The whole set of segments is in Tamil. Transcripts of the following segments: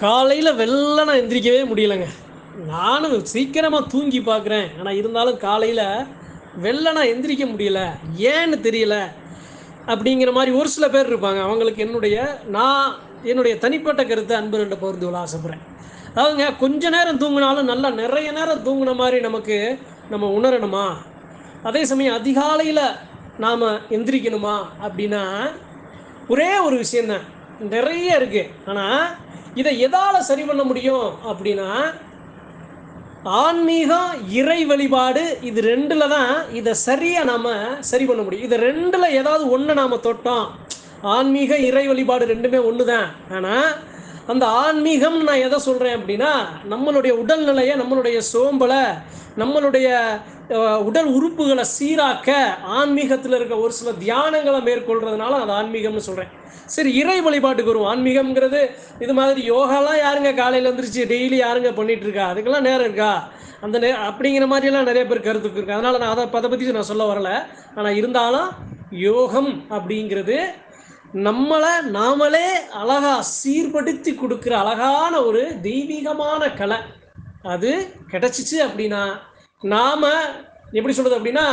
காலையில் வெள்ளனை எந்திரிக்கவே முடியலைங்க. நானும் சீக்கிரமாக தூங்கி பார்க்குறேன். ஆனால் இருந்தாலும் காலையில் வெள்ளனா எந்திரிக்க முடியல. ஏன்னு தெரியல. அப்படிங்கிற மாதிரி ஒரு சில பேர் இருப்பாங்க. அவங்களுக்கு என்னுடைய நான் என்னுடைய தனிப்பட்ட கருத்தை அன்புகிட்ட பகிர்ந்து கொள்ள ஆசைப்பட்றேன். அதாவதுங்க கொஞ்ச நேரம் தூங்கினாலும் நல்லா நிறைய நேரம் தூங்கின மாதிரி நமக்கு நம்ம உணரணுமா? அதே சமயம் அதிகாலையில் நாம் எந்திரிக்கணுமா? அப்படின்னா ஒரே ஒரு விஷயந்தான் நிறைய இருக்குது ஆனால் இதை எதால் சரி பண்ண முடியும் அப்படின்னா ஆன்மீகம் இறை வழிபாடு இது ரெண்டில் தான் இதை சரியாக நாம் சரி பண்ண முடியும். இது ரெண்டில் ஏதாவது ஒன்று நாம் தொட்டோம். ஆன்மீக இறை வழிபாடு ரெண்டுமே ஒன்று தான் ஆனால் அந்த ஆன்மீகம் நான் எதை சொல்கிறேன் அப்படின்னா நம்மளுடைய உடல்நிலையை நம்மளுடைய சோம்பலை நம்மளுடைய உடல் உறுப்புகளை சீராக்க ஆன்மீகத்தில் இருக்க ஒரு சில தியானங்களை மேற்கொள்றதுனால அது ஆன்மீகம்னு சொல்கிறேன் சரி இறை வழிபாட்டுக்கு வரும் ஆன்மீகம்ங்கிறது இது மாதிரி யோகாலாம் யாருங்க காலையில் எழுந்திரிச்சு டெய்லி யாருங்க பண்ணிட்டு இருக்கா? அதுக்கெல்லாம் நேரம் இருக்கா? அந்த நே அப்படிங்கிற மாதிரியெல்லாம் நிறைய பேர் கருத்துக்கு இருக்கு. அதனால் நான் அதை அதை பற்றி நான் சொல்ல வரல. ஆனால் இருந்தாலும் யோகம் அப்படிங்கிறது நம்மளை நாமளே அழகா சீர்படுத்தி கொடுக்குற அழகான ஒரு தெய்வீகமான கலை. அது கிடைச்சிச்சு அப்படின்னா நாம் எப்படி சொல்கிறது அப்படின்னா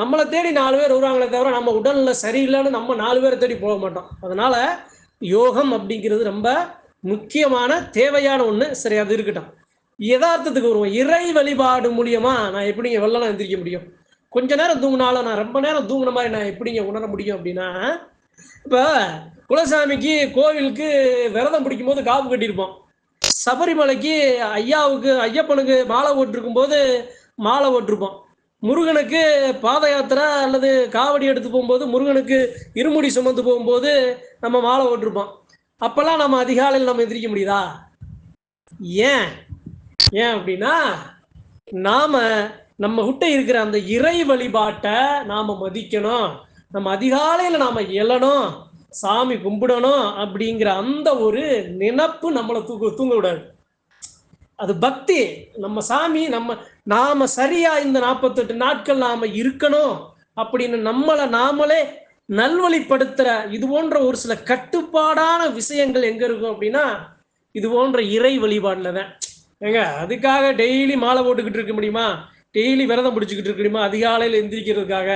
நம்மளை தேடி நாலு பேர் வருவாங்களே தவிர நம்ம உடல்நிலை சரியில்லைன்னு நம்ம நாலு பேரை தேடி போக மாட்டோம். அதனால் யோகம் அப்படிங்கிறது ரொம்ப முக்கியமான தேவையான ஒன்று சரி அது இருக்கட்டும். யதார்த்தத்துக்கு வருவோம். இறை வழிபாடு மூலியமாக நான் எப்படிங்க வெள்ளலாம் எந்திரிக்க முடியும்? கொஞ்ச நேரம் தூங்கினாலும் நான் ரொம்ப நேரம் தூங்கின மாதிரி நான் எப்படிங்க உணர முடியும் அப்படின்னா இப்போ குலசாமிக்கு கோவிலுக்கு விரதம் பிடிக்கும் போது காப்பு கட்டியிருப்போம். சபரிமலைக்கு ஐயாவுக்கு ஐயப்பனுக்கு மாலை போட்டிருக்கும் போது மாலை போட்டிருப்போம். முருகனுக்கு பாத யாத்திரை அல்லது காவடி எடுத்து போகும்போது முருகனுக்கு இருமுடி சுமந்து போகும்போது நம்ம மாலை போட்டிருப்போம். அப்பெல்லாம் நம்ம அதிகாலையில் நம்ம எந்திரிக்க முடியுதா? ஏன்? ஏன் அப்படின்னா நாம நம்ம கிட்ட இருக்கிற அந்த இறை வழிபாட்டை நாம மதிக்கணும். நம்ம அதிகாலையில நாம எழணும் சாமி கும்பிடணும் அப்படிங்கிற அந்த ஒரு நினப்பு நம்மளை தூக்க தூங்க விடாது. அது பக்தி. நம்ம சாமி நம்ம நாம சரியா இந்த நாற்பத்தெட்டு நாட்கள் நாம இருக்கணும் அப்படின்னு நம்மளை நாமளே நல்வழிப்படுத்துற இது போன்ற ஒரு சில கட்டுப்பாடான விஷயங்கள் எங்க இருக்கும் அப்படின்னா இது போன்ற இறை வழிபாடுல தான். ஏங்க அதுக்காக டெய்லி மாலை போட்டுக்கிட்டு இருக்க முடியுமா? டெய்லி விரதம் பிடிச்சிக்கிட்டு இருக்க முடியுமா? அதிகாலையில் எந்திரிக்கிறதுக்காக.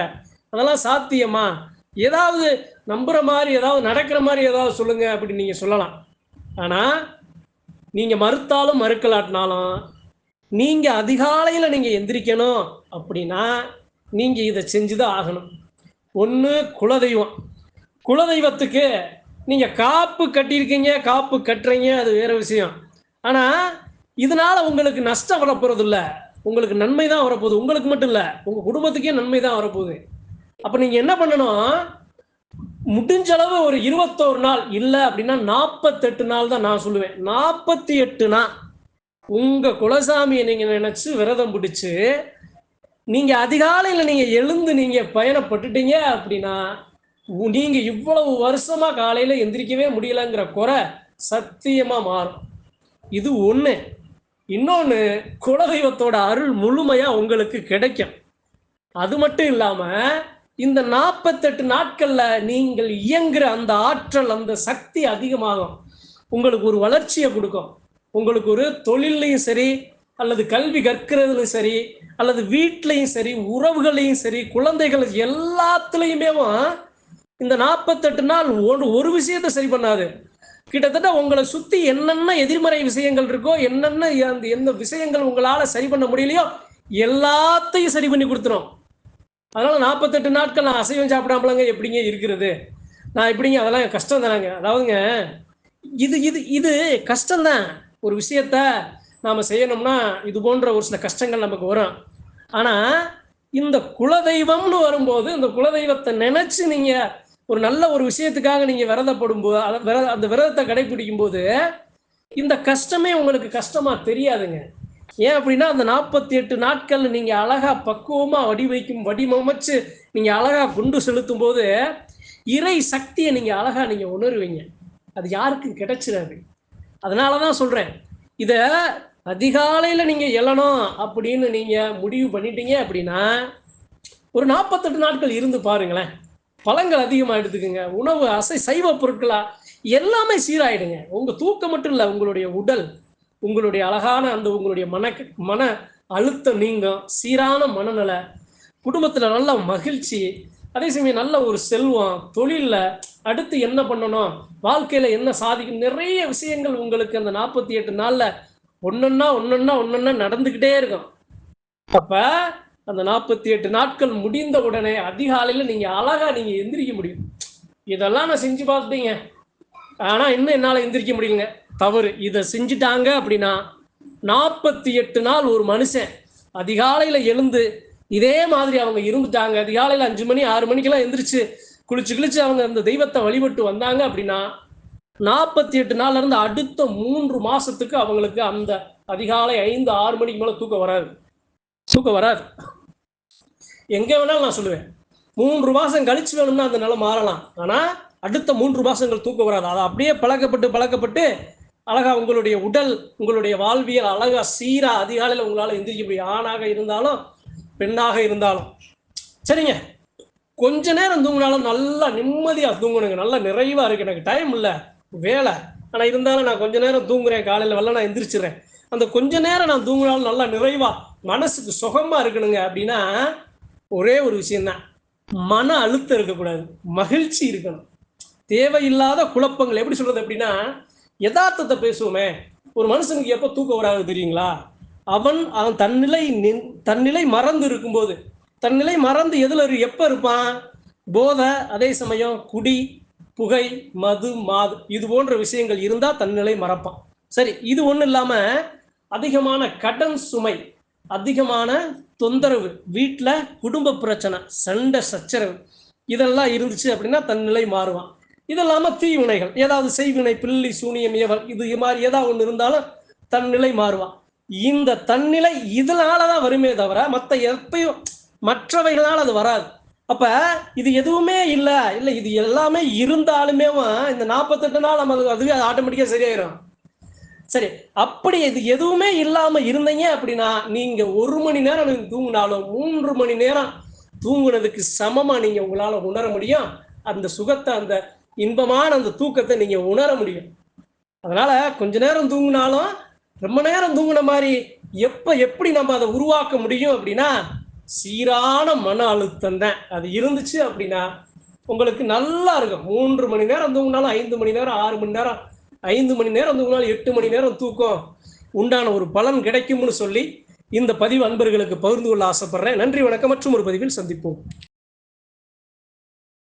அதெல்லாம் சாத்தியமா? ஏதாவது நம்புற மாதிரி ஏதாவது நடக்கிற மாதிரி ஏதாவது சொல்லுங்க அப்படின்னு நீங்க சொல்லலாம். ஆனா நீங்க மறுத்தாலும் மறுக்கலாட்டினாலும் நீங்க அதிகாலையில நீங்க எந்திரிக்கணும் அப்படின்னா நீங்க இதை செஞ்சுதான் ஆகணும். ஒன்று குலதெய்வம். குலதெய்வத்துக்கு நீங்க காப்பு கட்டியிருக்கீங்க காப்பு கட்டுறீங்க அது வேற விஷயம். ஆனா இதனால உங்களுக்கு நஷ்டம் வரப்போறது இல்லை உங்களுக்கு நன்மை தான் வரப்போகுது. உங்களுக்கு மட்டும் இல்லை உங்க குடும்பத்துக்கே நன்மை தான் வரப்போகுது. அப்ப நீங்க என்ன பண்ணணும்? முடிஞ்ச அளவு ஒரு இருபத்தோரு நாள் இல்ல அப்படின்னா நாற்பத்தெட்டு நாள் தான் நான் சொல்லுவேன். நாற்பத்தி எட்டு நாள். உங்க குலசாமியை நீங்க நினைச்சு விரதம் பிடிச்சு நீங்க அதிகாலையில நீங்க எழுந்து நீங்க பயணப்பட்டுட்டீங்க அப்படின்னா நீங்க இவ்வளவு வருஷமா காலையில எந்திரிக்கவே முடியலங்கிற குறை சத்தியமா மாறும். இது ஒண்ணு. இன்னொன்னு குலதெய்வத்தோட அருள் முழுமையா உங்களுக்கு கிடைக்கும். அது மட்டும் இல்லாம இந்த நாற்பத்தெட்டு நாட்கள்ல நீங்கள் இயங்குற அந்த ஆற்றல் அந்த சக்தி அதிகமாகும். உங்களுக்கு ஒரு வளர்ச்சியை கொடுக்கும். உங்களுக்கு ஒரு தொழில்லையும் சரி அல்லது கல்வி கற்கிறதுலையும் சரி அல்லது வீட்லையும் சரி உறவுகளையும் சரி குழந்தைகள் எல்லாத்துலேயுமே இந்த நாற்பத்தெட்டு நாள் ஒரு ஒரு விஷயத்தை சரி பண்ணாது. கிட்டத்தட்ட உங்களை சுற்றி என்னென்ன எதிர்மறை விஷயங்கள் இருக்கோ என்னென்ன அந்த எந்த விஷயங்கள் உங்களால் சரி பண்ண முடியலையோ எல்லாத்தையும் சரி பண்ணி கொடுத்துரும். அதனால நாற்பத்தெட்டு நாட்கள் நான் அசைவம் சாப்பிடாமலங்க எப்படிங்க இருக்கிறது? நான் எப்படிங்க அதெல்லாம் கஷ்டம் தானேங்க. அதாவதுங்க இது இது இது கஷ்டம்தான். ஒரு விஷயத்த நாம் செய்யணும்னா இது போன்ற ஒரு சில கஷ்டங்கள் நமக்கு வரும். ஆனால் இந்த குலதெய்வம்னு வரும்போது இந்த குலதெய்வத்தை நினச்சி நீங்கள் ஒரு நல்ல ஒரு விஷயத்துக்காக நீங்கள் விரதப்படும் போது அதை விரத அந்த விரதத்தை கடைபிடிக்கும் போது இந்த கஷ்டமே உங்களுக்கு கஷ்டமாக தெரியாதுங்க. ஏன் அப்படின்னா அந்த நாற்பத்தி எட்டு நாட்கள் நீங்க அழகா பக்குவமா வடிவைக்கும் வடிவமைச்சு நீங்க அழகா கொண்டு செலுத்தும் போது இறை சக்தியை நீங்க அழகா நீங்க உணருவீங்க. அது யாருக்கும் கிடைச்சிடாது. அதனால தான் சொல்றேன். இத அதிகாலையில நீங்க எழணும் அப்படின்னு நீங்க முடிவு பண்ணிட்டீங்க அப்படின்னா ஒரு நாற்பத்தெட்டு நாட்கள் இருந்து பாருங்களேன். பழங்கள் அதிகமாக எடுத்துக்கோங்க. உணவு அசை சைவ பொருட்களா எல்லாமே சீராயிடுங்க. உங்க தூக்கம் மட்டும் இல்லை உங்களுடைய உடல். உங்களுடைய அழகான அந்த உங்களுடைய மன மன அழுத்தம் நீங்கும் சீரான மனநிலை குடும்பத்தில் நல்ல மகிழ்ச்சி அதே சமயம் நல்ல ஒரு செல்வம் தொழிலில் அடுத்து என்ன பண்ணணும் வாழ்க்கையில் என்ன சாதிக்கும் நிறைய விஷயங்கள் உங்களுக்கு அந்த நாற்பத்தி எட்டு நாளில் ஒன்னொன்னா ஒன்னொன்னா ஒன்னொன்னா நடந்துக்கிட்டே இருக்கும். அப்போ அந்த நாற்பத்தி எட்டு நாட்கள் முடிந்த உடனே அதிகாலையில் நீங்கள் அழகாக நீங்கள் எந்திரிக்க முடியும். இதெல்லாம் நான் செஞ்சு பார்த்துட்டீங்க. ஆனால் இன்னும் என்னால் எந்திரிக்க முடியலங்க. தவறு. இதை செஞ்சுட்டாங்க அப்படின்னா நாற்பத்தி எட்டு நாள் ஒரு மனுஷன் அதிகாலையில் எழுந்து இதே மாதிரி அவங்க இருந்துட்டாங்க. அதிகாலையில் அஞ்சு மணி ஆறு மணிக்கெல்லாம் எந்திரிச்சு குளிச்சு குளிச்சு அவங்க அந்த தெய்வத்தை வழிபட்டு வந்தாங்க அப்படின்னா நாற்பத்தி எட்டு நாள்ல இருந்து அடுத்த மூன்று மாசத்துக்கு அவங்களுக்கு அந்த அதிகாலை ஐந்து ஆறு மணிக்கு மேல தூக்கம் வராது. தூக்கம் வராது. எங்க வேணாலும் நான் சொல்லுவேன். மூன்று மாசம் கழிச்சு வேணும்னா அந்த நிலை மாறலாம். ஆனா அடுத்த மூன்று மாசங்கள் தூக்கம் வராது. அதை அப்படியே பழக்கப்பட்டு பழக்கப்பட்டு அழகா உங்களுடைய உடல் உங்களுடைய வாழ்வியல் அழகா சீரா அதிகாலையில் உங்களால் எந்திரிக்க முடியும். ஆணாக இருந்தாலும் பெண்ணாக இருந்தாலும். சரிங்க. கொஞ்ச நேரம் தூங்கினாலும் நல்லா நிம்மதியாக தூங்கணுங்க. நல்லா நிறைவாக இருக்கு. எனக்கு டைம் இல்லை. வேலை. ஆனால் இருந்தாலும் நான் கொஞ்ச நேரம் தூங்குறேன். காலையில் வெள்ள நான் எந்திரிச்சிடுறேன். அந்த கொஞ்ச நேரம் நான் தூங்கினாலும் நல்லா நிறைவா மனசுக்கு சுகமா இருக்கணுங்க அப்படின்னா ஒரே ஒரு விஷயம்தான். மன அழுத்தம் இருக்கக்கூடாது. மகிழ்ச்சி இருக்கணும். தேவையில்லாத குழப்பங்கள். எப்படி சொல்றது அப்படின்னா யதார்த்தத்தை பேசுவோமே. ஒரு மனுஷனுக்கு எப்போ தூக்கம் வராது தெரியுங்களா? அவன் அவன் தன்னிலை நின் தன்னிலை மறந்து இருக்கும்போது தன்னிலை மறந்து எதில் இரு எப்போ இருப்பான்? போதை அதே சமயம் குடி புகை மது மாது இது போன்ற விஷயங்கள் இருந்தால் தன்னிலை மறப்பான். சரி இது ஒன்றும் இல்லாமல் அதிகமான கடன் சுமை அதிகமான தொந்தரவு வீட்டில் குடும்ப பிரச்சனை சண்டை சச்சரவு இதெல்லாம் இருந்துச்சு அப்படின்னா தன்னிலை மாறுவான். இது இல்லாமல் தீவினைகள். ஏதாவது செய்வினை பில்லி சூனியம் ஏவல் இது மாதிரி ஏதாவது ஒன்று இருந்தாலும் தன்னிலை மாறுவான் இந்த தன்னிலை இதனால தான் வருமே தவிர மற்ற எப்பயும் மற்றவைகளால் அது வராது. அப்ப இது எதுவுமே இல்லை. இல்லை இது எல்லாமே இருந்தாலுமே இந்த நாற்பத்தெட்டு நாள் நம்ம அது- அதுவே ஆட்டோமேட்டிக்காக சரியாயிரும். சரி அப்படி இது எதுவுமே இல்லாம இருந்தீங்க அப்படின்னா நீங்க ஒரு மணி நேரம் நீங்க தூங்கினாலும் மூன்று மணி நேரம் தூங்குனதுக்கு சமமா நீங்க உங்களால உணர முடியும். அந்த சுகத்தை அந்த இன்பமான அந்த தூக்கத்தை நீங்க உணர முடியும். அதனால கொஞ்ச நேரம் தூங்கினாலும் ரொம்ப நேரம் தூங்கின மாதிரி எப்ப எப்படி நம்ம அதை உருவாக்க முடியும் அப்படின்னா சீரான மன அழுத்தம் தான். அது இருந்துச்சு அப்படின்னா உங்களுக்கு நல்லா இருக்கும். மூன்று மணி நேரம் தூங்கினாலும் ஐந்து மணி நேரம் ஆறு மணி நேரம் ஐந்து மணி நேரம் தூங்கினாலும் எட்டு மணி நேரம் தூக்கம் உண்டான ஒரு பலன் கிடைக்கும்னு சொல்லி இந்த பதிவு அன்பர்களுக்கு பகிர்ந்து கொள்ள ஆசைப்படுறேன். நன்றி வணக்கம். மற்றும் ஒரு பதிவில் சந்திப்போம்.